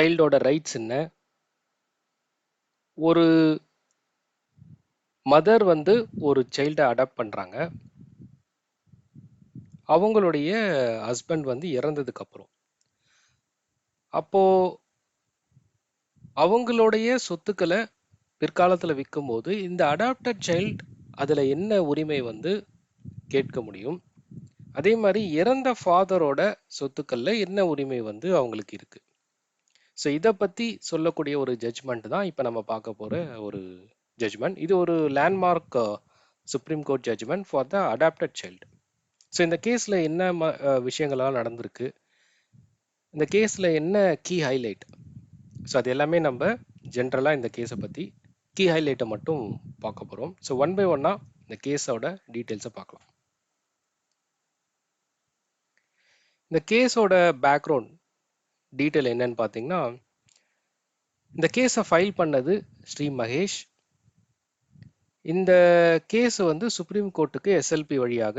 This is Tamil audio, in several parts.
சைல்டோட ரைட்ஸ் என்ன? ஒரு மதர் வந்து ஒரு சைல்டை அடாப்ட் பண்ணுறாங்க அவங்களுடைய ஹஸ்பண்ட் வந்து இறந்ததுக்கப்புறம் அப்போது அவங்களுடைய சொத்துக்களை பிற்காலத்தில் விற்கும்போது இந்த அடாப்டட் சைல்ட் அதில் என்ன உரிமை வந்து கேட்க முடியும்? அதே மாதிரி இறந்த ஃபாதரோட சொத்துக்களில் என்ன உரிமை வந்து அவங்களுக்கு இருக்குது ஸோ இதை பற்றி சொல்லக்கூடிய ஒரு ஜட்ஜ்மெண்ட் தான் இப்போ நம்ம பார்க்க போகிற ஒரு ஜட்ஜ்மெண்ட் இது ஒரு landmark supreme court judgment for the adopted child so இந்த கேஸில் என்ன ம- விஷயங்கள்லாம் நடந்திருக்கு? இந்த கேஸில் என்ன கீ ஹைலைட் ஸோ அது எல்லாமே நம்ம ஜென்ரலாக இந்த கேஸை பற்றி கீ ஹைலைட்டை மட்டும் பார்க்க போகிறோம் ஸோ ஒன் பை ஒன்னாக இந்த கேஸோட டீட்டெயில்ஸை பார்க்கலாம். இந்த கேஸோட பேக்ரவுண்ட் டீட்டெயில் என்னன்னு பார்த்தீங்கன்னா இந்த கேஸை ஃபைல் பண்ணது ஸ்ரீ மகேஷ். இந்த கேஸ் வந்து சுப்ரீம் கோர்ட்டுக்கு எஸ்எல்பி வழியாக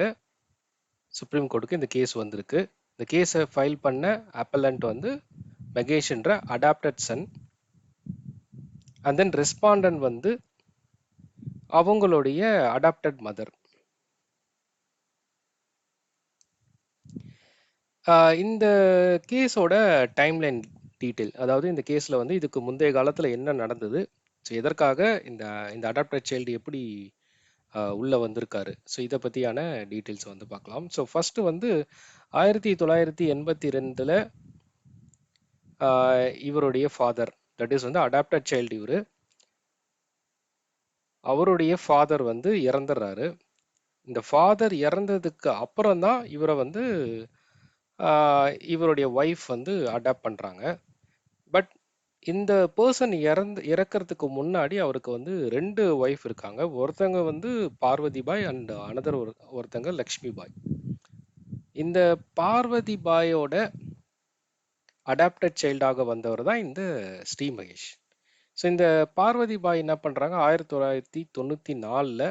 சுப்ரீம் கோர்ட்டுக்கு இந்த கேஸ் வந்திருக்கு. இந்த கேஸை ஃபைல் பண்ண அப்பலண்ட் வந்து மகேஷ்ன்ற adopted son and then respondent வந்து அவங்களுடைய அடாப்டட் மதர் இந்த கேஸோட டைம்லைன் டீட்டெயில் அதாவது இந்த கேஸில் வந்து இதுக்கு முந்தைய காலத்தில் என்ன நடந்தது ஸோ எதற்காக இந்த இந்த அடாப்டட் சைல்டு எப்படி உள்ளே வந்திருக்காரு ஸோ இதை பற்றியான டீட்டெயில்ஸ் வந்து பார்க்கலாம் ஸோ ஃபஸ்ட்டு வந்து ஆயிரத்தி தொள்ளாயிரத்தி எண்பத்தி ரெண்டில் இவருடைய ஃபாதர் தட் இஸ் வந்து அடாப்டட் சைல்டு இவர் அவருடைய ஃபாதர் வந்து இறந்துடுறாரு இந்த ஃபாதர் இறந்ததுக்கு அப்புறம் தான் இவரை வந்து இவருடைய ஒய்ஃப் வந்து அடாப்ட் பண்ணுறாங்க பட் இந்த பர்சன் இறந்து இறக்கறதுக்கு முன்னாடி அவருக்கு வந்து ரெண்டு ஒய்ஃப் இருக்காங்க. ஒருத்தங்க வந்து பார்வதி பாய் அண்ட் அனதர் ஒரு ஒருத்தங்க லக்ஷ்மி பாய். இந்த பார்வதி பாயோட அடாப்டட் சைல்டாக வந்தவர் தான் இந்த ஸ்ரீ மகேஷ். ஸோ இந்த பார்வதி பாய் என்ன பண்ணுறாங்க ஆயிரத்தி தொள்ளாயிரத்தி தொண்ணூற்றி நாலில்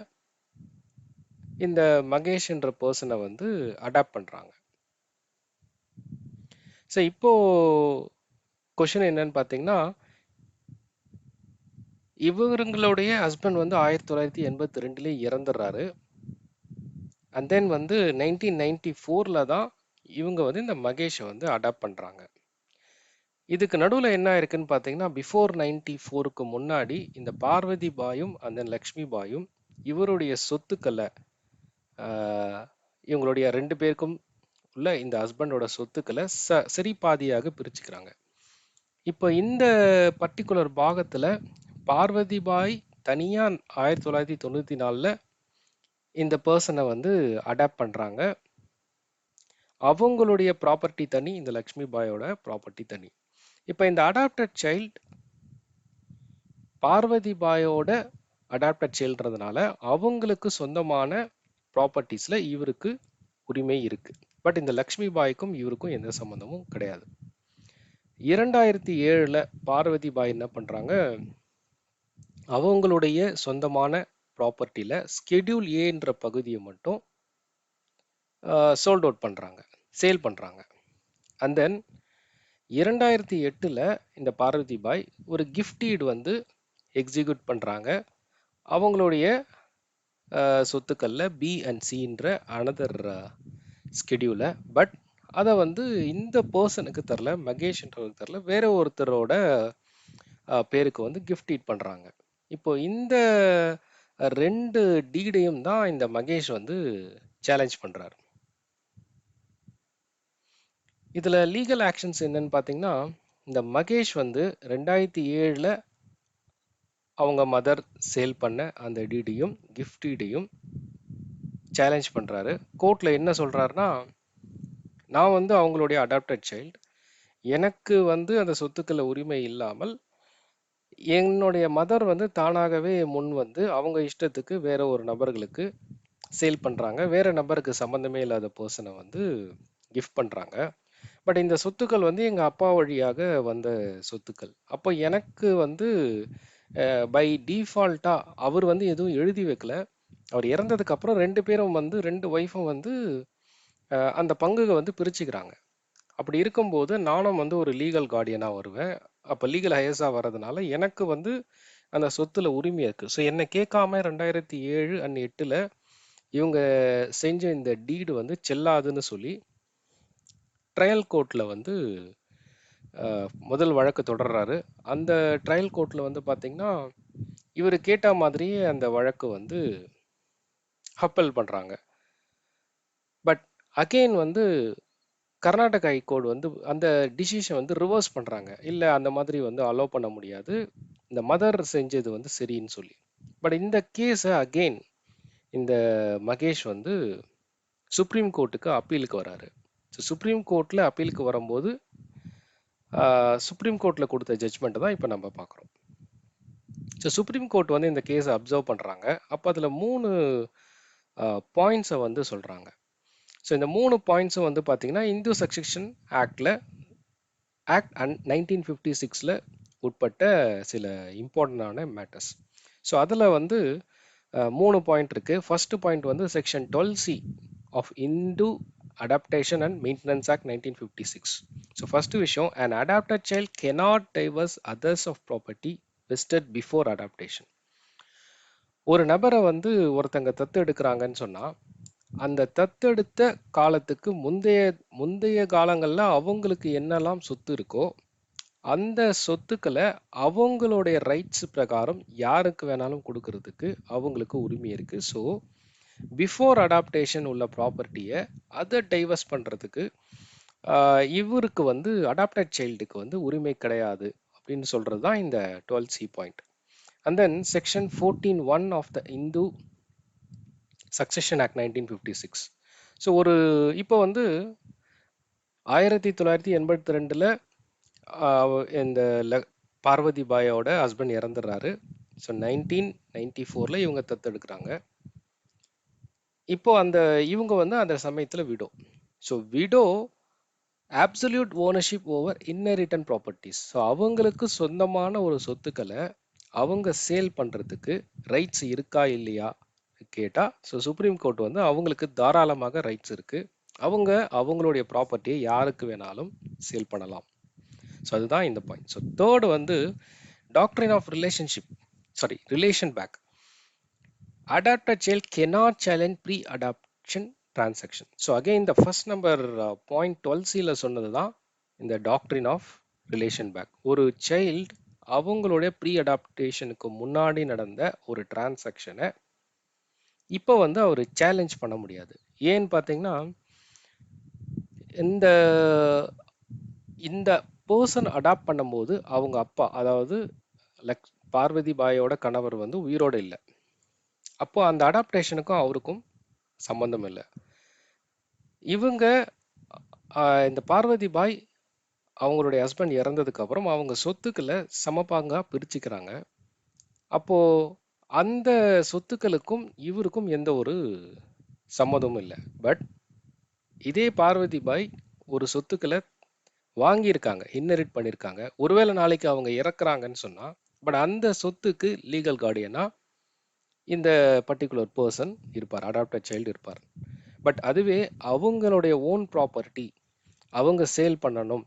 இந்த மகேஷ்ன்ற பர்சனை வந்து அடாப்ட் பண்ணுறாங்க ஸோ இப்போ கொஷின் என்னன்னு பார்த்தீங்கன்னா இவங்களுடைய ஹஸ்பண்ட் வந்து ஆயிரத்தி தொள்ளாயிரத்தி எண்பத்தி ரெண்டுலேயே இறந்துடுறாரு. அண்ட் தென் வந்து நைன்டீன் நைன்டி ஃபோரில் தான் இவங்க வந்து இந்த மகேஷை வந்து அடாப்ட் பண்ணுறாங்க இதுக்கு நடுவில் என்ன இருக்குன்னு பார்த்தீங்கன்னா பிஃபோர் நைன்டி ஃபோருக்கு முன்னாடி இந்த பார்வதி பாயும் அந்த லக்ஷ்மி பாயும் இவருடைய சொத்துக்களை இவங்களுடைய ரெண்டு பேருக்கும் உள்ள இந்த ஹஸ்பண்டோட சொத்துக்களை ச சரி பாதியாக பிரிச்சுக்கிறாங்க. இப்போ இந்த பர்டிகுலர் பாகத்தில் பார்வதிபாய் தனியாக ஆயிரத்தி தொள்ளாயிரத்தி தொண்ணூற்றி நாலில் இந்த பர்சனை வந்து அடாப்ட் பண்ணுறாங்க அவங்களுடைய ப்ராப்பர்ட்டி தனி இந்த லக்ஷ்மி பாயோட ப்ராப்பர்ட்டி தனி. இப்போ இந்த அடாப்டட் சைல்ட் பார்வதி பாயோட அடாப்டட் சைல்ட்றதுனால அவங்களுக்கு சொந்தமான ப்ராப்பர்ட்டிஸில் இவருக்கு உரிமை இருக்குது பட் இந்த லக்ஷ்மி பாய்க்கும் இவருக்கும் எந்த சம்மந்தமும் கிடையாது. இரண்டாயிரத்தி ஏழில் பார்வதி பாய் என்ன பண்ணுறாங்க அவங்களுடைய சொந்தமான ப்ராப்பர்ட்டியில் ஸ்கெடியூல் ஏன்ற பகுதியை மட்டும் சோல்ட் அவுட் பண்ணுறாங்க சேல் பண்ணுறாங்க அண்ட் தென் இரண்டாயிரத்தி எட்டில் இந்த பார்வதி பாய் ஒரு கிஃப்டீடு வந்து எக்ஸிக்யூட் பண்ணுறாங்க அவங்களுடைய சொத்துக்களில் பி அண்ட் சின்ற அனதர் ஸ்கெடியூலை பட் அதை வந்து இந்த பர்சனுக்கு தரல மகேஷ்ன்றவருக்கு தரல வேற ஒருத்தரோட பேருக்கு வந்து கிஃப்ட் ஈட் பண்ணுறாங்க இப்போ இந்த ரெண்டு டீடையும் தான் இந்த மகேஷ் வந்து சேலஞ்ச் பண்ணுறாரு இதில் லீகல் ஆக்ஷன்ஸ் என்னன்னு பார்த்தீங்கன்னா இந்த மகேஷ் வந்து ரெண்டாயிரத்தி ஏழில் அவங்க மதர் சேல் பண்ண அந்த டிடியும் கிஃப்ட் டீடையும் சேலஞ்ச் பண்ணுறாரு கோர்ட்டில் என்ன சொல்கிறாருன்னா நான் வந்து அவங்களுடைய அடாப்டட் சைல்டு எனக்கு வந்து அந்த சொத்துக்களை உரிமை இல்லாமல் என்னுடைய மதர் வந்து தானாகவே முன் வந்து அவங்க இஷ்டத்துக்கு வேற ஒரு நபர்களுக்கு சேல் பண்ணுறாங்க வேற நபருக்கு சம்மந்தமே இல்லாத பர்சனை வந்து கிஃப்ட் பண்ணுறாங்க பட் இந்த சொத்துக்கள் வந்து எங்கள் அப்பா வழியாக வந்த சொத்துக்கள். அப்போ எனக்கு வந்து பை டீஃபால்ட்டாக அவர் வந்து எதுவும் எழுதி வைக்கல. அவர் இறந்ததுக்கு அப்புறம் ரெண்டு பேரும் வந்து ரெண்டு ஒய்ஃபும் வந்து அந்த பங்குக வந்து பிரிச்சுக்கிறாங்க. அப்படி இருக்கும்போது நானும் வந்து ஒரு லீகல் கார்டியனாக வருவேன். அப்போ லீகல் ஹையர்ஸாக வர்றதுனால எனக்கு வந்து அந்த சொத்துல உரிமை இருக்குது ஸோ என்னை கேட்காம 2007 அண்ட் எட்டில் இவங்க செஞ்ச இந்த டீடு வந்து செல்லாதுன்னு சொல்லி ட்ரையல் கோர்ட்டில் வந்து முதல் வழக்கு தொடர்றாரு. அந்த ட்ரையல் கோர்ட்டில் வந்து பார்த்திங்கன்னா இவர் கேட்ட மாதிரியே அந்த வழக்கு வந்து அப்பீல் பண்ணுறாங்க பட் அகைன் வந்து கர்நாடக ஹைகோர்ட் வந்து அந்த டிசிஷன் வந்து ரிவர்ஸ் பண்ணுறாங்க இல்லை அந்த மாதிரி வந்து அலோவ் பண்ண முடியாது. இந்த மதர் செஞ்சது வந்து சரின்னு சொல்லி. பட் இந்த கேஸை அகைன் இந்த மகேஷ் வந்து சுப்ரீம் கோர்ட்டுக்கு அப்பீலுக்கு வராரு. ஸோ சுப்ரீம் கோர்ட்டில் அப்பீலுக்கு வரும்போது, சுப்ரீம் கோர்ட்டில் கொடுத்த ஜட்ஜ்மெண்ட்டை தான் இப்போ நம்ம பார்க்குறோம். ஸோ சுப்ரீம் கோர்ட் வந்து இந்த கேஸை அப்சர்வ் பண்ணுறாங்க அப்போ அதில் மூணு பாயிண்ட்ஸை வந்து சொல்கிறாங்க ஸோ இந்த மூணு பாயிண்ட்ஸும் வந்து பார்த்திங்கன்னா இந்து சப்ஸ்டிக்ஷன் ஆக்டில் ஆக்ட் அன் நைன்டீன் ஃபிஃப்டி சிக்ஸில் உட்பட்ட சில இம்பார்ட்டண்டான மேட்டர்ஸ் ஸோ அதில் வந்து மூணு பாயிண்ட் இருக்குது ஃபஸ்ட்டு பாயிண்ட் வந்து section twelve C of Hindu adoption and maintenance act nineteen fifty six so first விஷயம் and adopted child cannot divorce others of property vested before adoption ஒரு நபரை வந்து ஒருத்தங்க தத்தெடுக்கிறாங்கன்னு சொன்னா, அந்த தத்தெடுத்த காலத்துக்கு முந்தைய முந்தைய காலங்கள்ல அவங்களுக்கு என்னெல்லாம் சொத்து இருக்கோ, அந்த சொத்துக்கள அவங்களுடைய ரைட்ஸ் பிரகாரம் யாருக்கு வேணாலும் குடுக்குறதுக்கு அவங்களுக்கு உரிமை இருக்கு. ஸோ பிஃபோர் அடாப்டேஷன் உள்ள ப்ராப்பர்ட்டிய அத டைவர்ஸ் பண்றதுக்கு ஆ இவருக்கு வந்து அடாப்டட் சைல்டுக்கு வந்து உரிமை கிடையாது அப்படின்னு சொல்றது தான் இந்த 12சி point. And then section 14(1) of the Hindu succession act 1956. So ஒரு இப்போ வந்து ஆயிரத்தி தொள்ளாயிரத்தி 1982ல ரெண்டில் இந்த ல பார்வதி பாயோட ஹஸ்பண்ட் இறந்துடுறாரு. ஸோ 1994ல இவங்க தத்தெடுக்கிறாங்க இப்போ அந்த இவங்க வந்து அந்த சமயத்தில் widow. So widow absolute ownership over inherited properties so அவங்களுக்கு சொந்தமான ஒரு சொத்துக்களை அவங்க சேல் பண்ணுறதுக்கு ரைட்ஸ் இருக்கா இல்லையா கேட்டால் ஸோ சுப்ரீம் கோர்ட் வந்து அவங்களுக்கு தாராளமாக ரைட்ஸ் இருக்கு. அவங்க அவங்களுடைய ப்ராப்பர்ட்டியை யாருக்கு வேணாலும் சேல் பண்ணலாம். ஸோ அதுதான் இந்த பாயிண்ட். ஸோ தேர்டு வந்து doctrine of relationship sorry relation back. Adopted child cannot challenge pre adoption transaction. So again இந்த ஃபர்ஸ்ட் நம்பர் பாயிண்ட் 12சில சொன்னது தான் இந்த டாக்ட்ரின் ஆஃப் ரிலேஷன் பேக். ஒரு சைல்ட் அவங்களுடைய ப்ரீ அடாப்டேஷனுக்கு முன்னாடி நடந்த ஒரு டிரான்சாக்ஷனை இப்போ வந்து அவர் சேலஞ்ச் பண்ண முடியாது. ஏன்னு பார்த்தீங்கன்னா, இந்த இந்த பெர்சன் அடாப்ட் பண்ணும்போது அவங்க அப்பா அதாவது லக் பார்வதி பாயோட கணவர் வந்து உயிரோட இல்லை அப்போ அந்த அடாப்டேஷனுக்கும் அவருக்கும் சம்பந்தம் இல்லை இவங்க இந்த பார்வதி பாய் அவங்களுடைய ஹஸ்பண்ட் இறந்ததுக்கு அப்புறம் அவங்க சொத்துக்களை சமபாங்காக பிரிச்சுக்கிறாங்க. அப்போ அந்த சொத்துக்களுக்கும் இவருக்கும் எந்த ஒரு சம்மதமும் இல்லை பட் இதே பார்வதி பாய் ஒரு சொத்துக்களை வாங்கியிருக்காங்க. இன்னரிட் பண்ணியிருக்காங்க. ஒருவேளை நாளைக்கு அவங்க இறக்குறாங்கன்னு சொன்னால் பட் அந்த சொத்துக்கு லீகல் கார்டியனா இந்த பர்ட்டிகுலர் பர்சன் இருப்பார். அடாப்டட் சைல்டு இருப்பார். பட் அதுவே அவங்களுடைய ஓன் ப்ராப்பர்ட்டி அவங்க சேல் பண்ணணும்.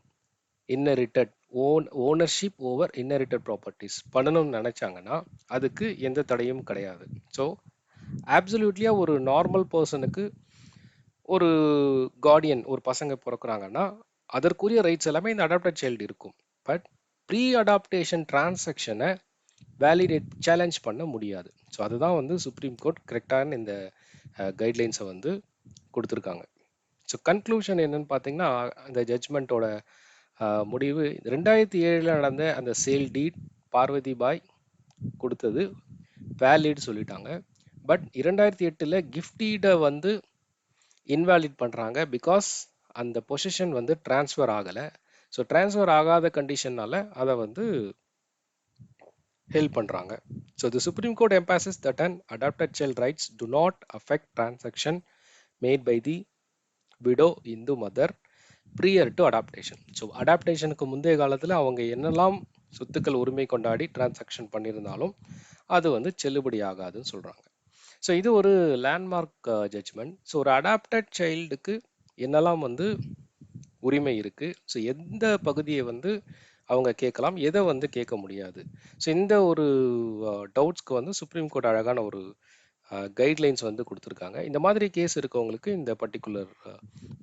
Inherited own ownership over inherited properties பண்ணணும்னு நினச்சாங்கன்னா அதுக்கு எந்த தடையும் கிடையாது. ஸோ ஆப்சல்யூட்லியாக ஒரு நார்மல் பர்சனுக்கு ஒரு கார்டியன் ஒரு பசங்க பிறக்கிறாங்கன்னா அதற்குரிய ரைட்ஸ் எல்லாமே இந்த அடாப்டட் சைல்டு இருக்கும். பட் ப்ரீ அடாப்டேஷன் டிரான்சாக்ஷன வேலிடேட் சேலஞ்ச் பண்ண முடியாது. ஸோ அதுதான் வந்து சுப்ரீம் கோர்ட் கரெக்டான இந்த கைட்லைன்ஸை வந்து கொடுத்துருக்காங்க ஸோ கன்க்ளூஷன் என்னன்னு பார்த்தீங்கன்னா, அந்த ஜட்ஜ்மெண்ட்டோட முடிவு. ரெண்டாயிரத்தி ஏழில் நடந்த அந்த சேல் டீட் பார்வதி பாய் கொடுத்தது. வேலிட் சொல்லிட்டாங்க. பட் இரண்டாயிரத்தி எட்டில் கிஃப்டீடை வந்து இன்வாலிட் பண்ணுறாங்க பிகாஸ் அந்த பொசிஷன் வந்து ட்ரான்ஸ்ஃபர் ஆகலை. ஸோ ட்ரான்ஸ்ஃபர் ஆகாத கண்டிஷன்னால அதை வந்து ஹெல்ப் பண்ணுறாங்க so the supreme court emphasis that and adopted child rights to not affect transaction made by the widow Hindu mother prior to adoption so அடாப்டேஷனுக்கு முந்தைய காலத்தில் அவங்க என்னெல்லாம் சொத்துக்கள் உரிமை கொண்டாடி டிரான்சாக்ஷன் பண்ணியிருந்தாலும் அது வந்து செல்லுபடி ஆகாதுன்னு சொல்கிறாங்க ஸோ இது ஒரு லேண்ட்மார்க் ஜட்ஜ்மெண்ட் ஸோ ஒரு அடாப்டட் சைல்டுக்கு என்னெல்லாம் வந்து உரிமை இருக்குது ஸோ எந்த பகுதியை வந்து அவங்க கேட்கலாம்? எதை வந்து கேட்க முடியாது? ஸோ இந்த ஒரு uh, டவுட்ஸ்க்கு வந்து சுப்ரீம் கோர்ட் அழகான ஒரு கைட்லைன்ஸ் வந்து கொடுத்துருக்காங்க. இந்த மாதிரி கேஸ் இருக்கவங்களுக்கு இந்த பர்டிகுலர்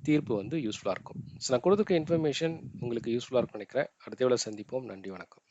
தீர்ப்பு வந்து யூஸ்ஃபுல்லாக இருக்கும். ஸோ நான் கொடுத்துருக்க இன்ஃபர்மேஷன் உங்களுக்கு யூஸ்ஃபுல்லாக இருக்கும்னு நினைக்கிறேன். அடுத்த சந்திப்போம். நன்றி வணக்கம்.